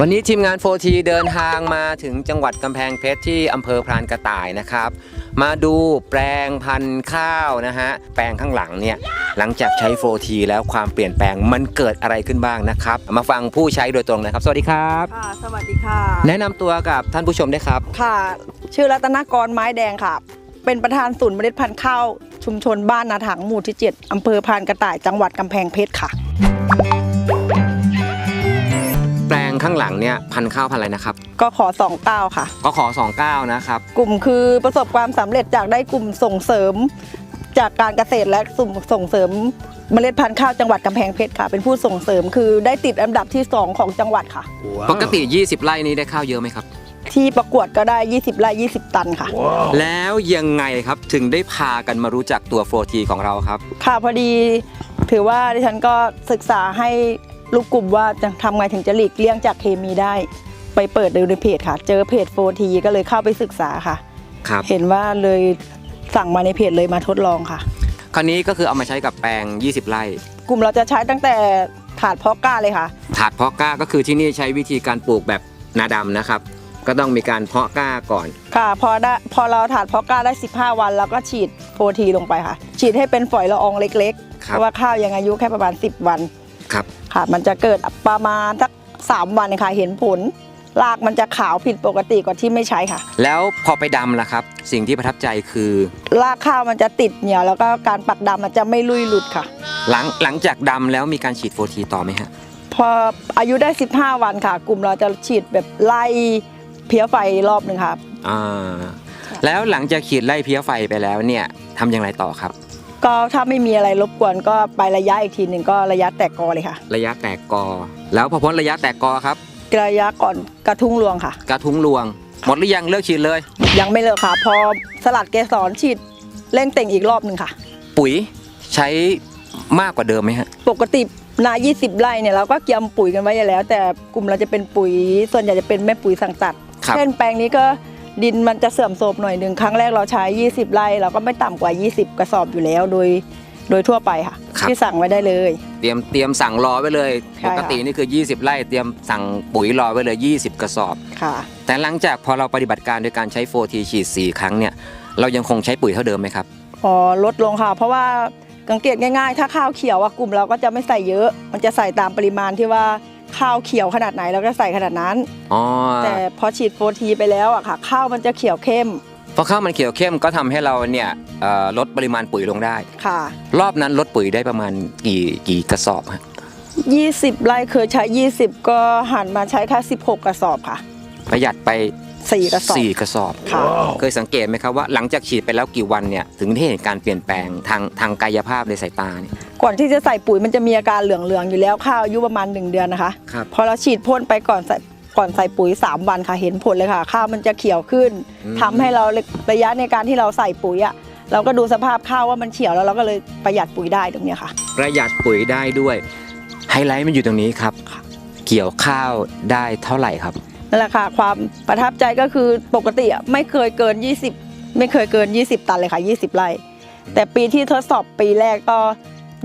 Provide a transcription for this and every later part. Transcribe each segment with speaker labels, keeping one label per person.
Speaker 1: วันนี้ทีมงานโฟทีเดินทางมาถึงจังหวัดกำแพงเพชรที่อำเภอพรานกระต่ายนะครับ มาดูแปลงพันธุ์ข้าวนะฮะ แปลงข้างหลังเนี่ย หลังจากใช้โฟทีแล้วความเปลี่ยนแปลงมันเกิดอะไรขึ้นบ้างนะครับ มาฟังผู้ใช้โดยตรงนะครับ สวัสดีครับ
Speaker 2: ค่ะ สวัสดีค่ะ
Speaker 1: แนะนำตัวกับท่านผู้ชมได้วยครับ
Speaker 2: ค่ะ ชื่อรัตนกรไม้แดงค่ะ เป็นประธานศูนย์เมล็ดพันธุ์ข้าวชุมชนบ้านนาถังหมู่ที่ 7 อำเภอพานกระต่ายจังหวัดกำแพงเพชรค่ะ
Speaker 1: แปลงข้างหลังเนี่ยพันธุ์ข้าวพันธุ์อะไรนะครับ
Speaker 2: ก็ขอสองเก้าค่ะ
Speaker 1: ก็ขอ29นะครับ
Speaker 2: กลุ่มคือประสบความสำเร็จจากได้กลุ่มส่งเสริม จากการเกษตรและสุ่มส่งเสริมเมล็ดพันธุ์ข้าวจังหวัดกำแพงเพชรค่ะ เป็นผู้ส่งเสริมคือได้ติดอันดับที่2ของจังหวัดค่ะ
Speaker 1: ปกติ 20 ไร่นี้ได้ข้าวเยอะไหมครับ
Speaker 2: ที่ประกวดก็ได้ 20ไร่20 ตันค่ะ
Speaker 1: แล้วยังไงครับถึงได้พากันมารู้จักตัวโฟทีของเราครับ
Speaker 2: ค่ะพอดีถือว่าดิฉันก็ศึกษาให้ลูกกลุ่มว่าจะทำไงถึงจะหลีกเลี่ยงจากเคมีได้ ไปเปิดดูในเพจค่ะ เจอเพจโฟทีก็เลยเข้าไปศึกษาค่ะ
Speaker 1: ครับ
Speaker 2: เห็นว่าเลยสั่งมาในเพจเลยมาทดลองค่ะ
Speaker 1: คราวนี้ก็คือเอามาใช้กับแปลง 20 ไร่
Speaker 2: กลุ่มเราจะใช้ตั้งแต่ถาดเพาะกล้าเลยค่ะ
Speaker 1: ถาดเพาะกล้าก็คือที่นี่ใช้วิธีการปลูกแบบนาดำนะครับ ก็ต้องมีการเพาะกล้าก่อน
Speaker 2: ค่ะพอได้พอเราถาดเพาะกล้าได้ 15 วันเราก็ฉีดโฟทีลงไปค่ะ ฉีดให้เป็นฝอยละอองเล็กๆ
Speaker 1: ค
Speaker 2: เพ
Speaker 1: รับ
Speaker 2: ราะว่าข้าวยังอายุแค่ประมาณ 10 วัน
Speaker 1: ครับ
Speaker 2: ค่ะ มันจะเกิดประมาณสัก3วันค่ะเห็นผลรากมันจะขาวผิดปกติกว่าที่ไม่ใช้ค่ะ
Speaker 1: แล้วพอไปดำล่ะครับ สิ่งที่ประทับใจคือ
Speaker 2: รากข้าวมันจะติดเหนียวแล้วก็การปักดำมันจะไม่ลุยหลุดค่ะ
Speaker 1: หลังหลังจากดำแล้วมีการฉีดโฟทีต่อไหมฮะ
Speaker 2: พออายุได้ 15 วันค่ะ กลุ่มเราจะฉีดแบบไล่เพี้ยไฟรอบหนึ่งค่ะ
Speaker 1: อ่าแล้วหลังจากฉีดไล่เพี้ยไฟไปแล้วเนี่ยทำอย่างไรต่อครับ
Speaker 2: ก็ถ้าไม่มีอะไรรบกวนก็ไประยะอีกทีหนึ่งก็ระยะแตกกอเลยค่ะ
Speaker 1: ระยะแตกกอ แล้วพอพ้นระยะแตกกอครับ
Speaker 2: ระยะก่อนกระทุ้งรวงค่ะ
Speaker 1: กระทุ้งรวง หมดหรือยังเลิกฉีดเลย
Speaker 2: ยังไม่เลิกค่ะ พอสลัดเกสรฉีดเร่งเต่งอีกรอบหนึ่งค่ะ
Speaker 1: ปุ๋ยใช้มากกว่าเดิมไหมฮะ
Speaker 2: ปกตินา 20 ไร่เนี่ยเราก็เกียมปุ๋ยกันไว้อยู่แล้ว แต่กลุ่มเราจะเป็นปุ๋ยส่วนใหญ่จะเป็นแม่ปุ๋ยสั่งตัด
Speaker 1: ครับ
Speaker 2: เช่นแปลงนี้ก็ดินมันจะเสื่อมโทรมหน่อยหนึ่งครั้งแรกเราใช้ 20 ไร่เราก็ไม่ต่ำกว่า 20 กระสอบอยู่แล้วโดยโดยทั่วไปค่ะที่สั่งไว้ได้เลย
Speaker 1: เตรียมเตรียมสั่งรอไว้เลย
Speaker 2: ใช่
Speaker 1: ป
Speaker 2: ค่ะ
Speaker 1: กตินี่คือ 20 ไร่เตรียมสั่งปุ๋ยรอไว้เลย 20 กระสอบ
Speaker 2: ค่ะ
Speaker 1: แต่หลังจากพอเราปฏิบัติการโดยการใช้โฟทีฉีด4ครั้งเนี่ยเรายังคงใช้ปุ๋ยเท่าเดิมไหมครับ
Speaker 2: พอลดลงค่ะ เพราะว่าสังเกตง่ายๆ ถ้าข้าวเขียวอะกลุ่มเราก็จะไม่ใส่เยอะ มันจะใส่ตามปริมาณที่ว่า ข้าวเขียวขนาดไหนเราก็ใส่ขนาดนั้น
Speaker 1: อ๋อ
Speaker 2: แต่พอฉีดโฟทีไปแล้วอะค่ะข้าวมันจะเขียวเข้ม
Speaker 1: พอข้าวมันเขียวเข้มก็ทำให้เราเนี่ยเอ่อลดปริมาณปุ๋ยลงได้
Speaker 2: ค่ะ
Speaker 1: รอบนั้นลดปุ๋ยได้ประมาณกี่กี่กระสอบฮะ
Speaker 2: 20ไร่เคยใช้ 20 ก็หันมาใช้แค่16 กระสอบค่ะ
Speaker 1: ประหยัดไป
Speaker 2: 4 กระสอบ
Speaker 1: สี่กระสอบ
Speaker 2: ค่ะ
Speaker 1: เคยสังเกตไหมครับว่าหลังจากฉีดไปแล้วกี่วันเนี่ยถึงได้เห็นการเปลี่ยนแปลงทางทางกายภาพในสายตาเนี่ย
Speaker 2: ก่อนที่จะใส่ปุ๋ยมันจะมีอาการเหลืองๆอยู่แล้วข้าวอายุประมาณ 1 เดือนนะคะ
Speaker 1: ครับ
Speaker 2: พอเราฉีดพ่นไปก่อนใส่ก่อนใส่ปุ๋ย 3 วันค่ะเห็นผลเลยค่ะ ข้าวมันจะเขียวขึ้น
Speaker 1: อืม
Speaker 2: ทำให้เราระยะในการที่เราใส่ปุ๋ยอะเราก็ดูสภาพข้าวว่ามันเขียวแล้วเราก็เลยประหยัดปุ๋ยได้ตรงเนี้ยค่ะ
Speaker 1: ประหยัดปุ๋ยได้ด้วย ไฮไลท์มันอยู่ตรงนี้ครับ เกี่ยวข้าวได้เท่าไหร่ครับ
Speaker 2: นั่นแหละค่ะความประทับใจก็คือปกติอะไม่เคยเกิน 20 ไม่เคยเกิน 20 ตันเลยค่ะ 20 ไร่แต่ปีที่ทดสอบปีแรกก็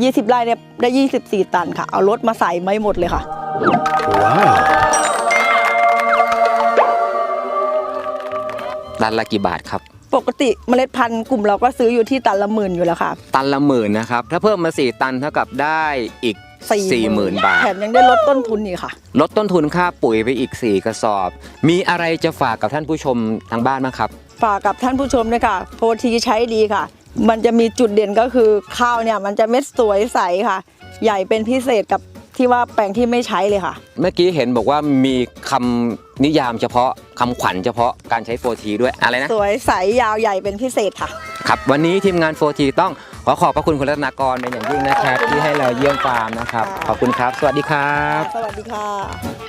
Speaker 2: 20 ไร่เนี่ยได้ 24 ตันค่ะ เอารถมาใส่ไม่หมดเลยค่ะ
Speaker 1: ตันละกี่บาทครับ
Speaker 2: ปกติเมล็ดพันธุ์กลุ่มเราก็ซื้ออยู่ที่ตันละหมื่นอยู่แล้วค่ะ
Speaker 1: ตันละหมื่นนะครับ ถ้าเพิ่มมาสี่ตันเท่ากับได้อีกสี่หมื่นบาท
Speaker 2: แถมยังได้ลดต้นทุนอีกค่ะ
Speaker 1: ลดต้นทุนค่าปุ๋ยไปอีก 4 กระสอบ มีอะไรจะฝากกับท่านผู้ชมทางบ้านบ้างครับ
Speaker 2: ฝากกับท่านผู้ชมด้วยค่ะ โพทีใช้ดีค่ะ มันจะมีจุดเด่นก็คือข้าวเนี่ยมันจะเม็ดสวยใสค่ะ ใหญ่เป็นพิเศษกับที่ว่าแปลงที่ไม่ใช้เลยค่ะ
Speaker 1: เมื่อกี้เห็นบอกว่ามีคำนิยามเฉพาะคำขวัญเฉพาะการใช้โฟทีด้วยอะไรนะ
Speaker 2: สวยใสยาวใหญ่เป็นพิเศษค่ะ
Speaker 1: ครับ วันนี้ทีมงานโฟทีต้องขอขอบพระคุณคุณรัตนากรเป็นอย่างยิ่งนะครับ ที่ให้เราเยี่ยมฟาร์มนะครับ ขอบคุณครับ สวัสดีครับ
Speaker 2: สวัสดีค่ะ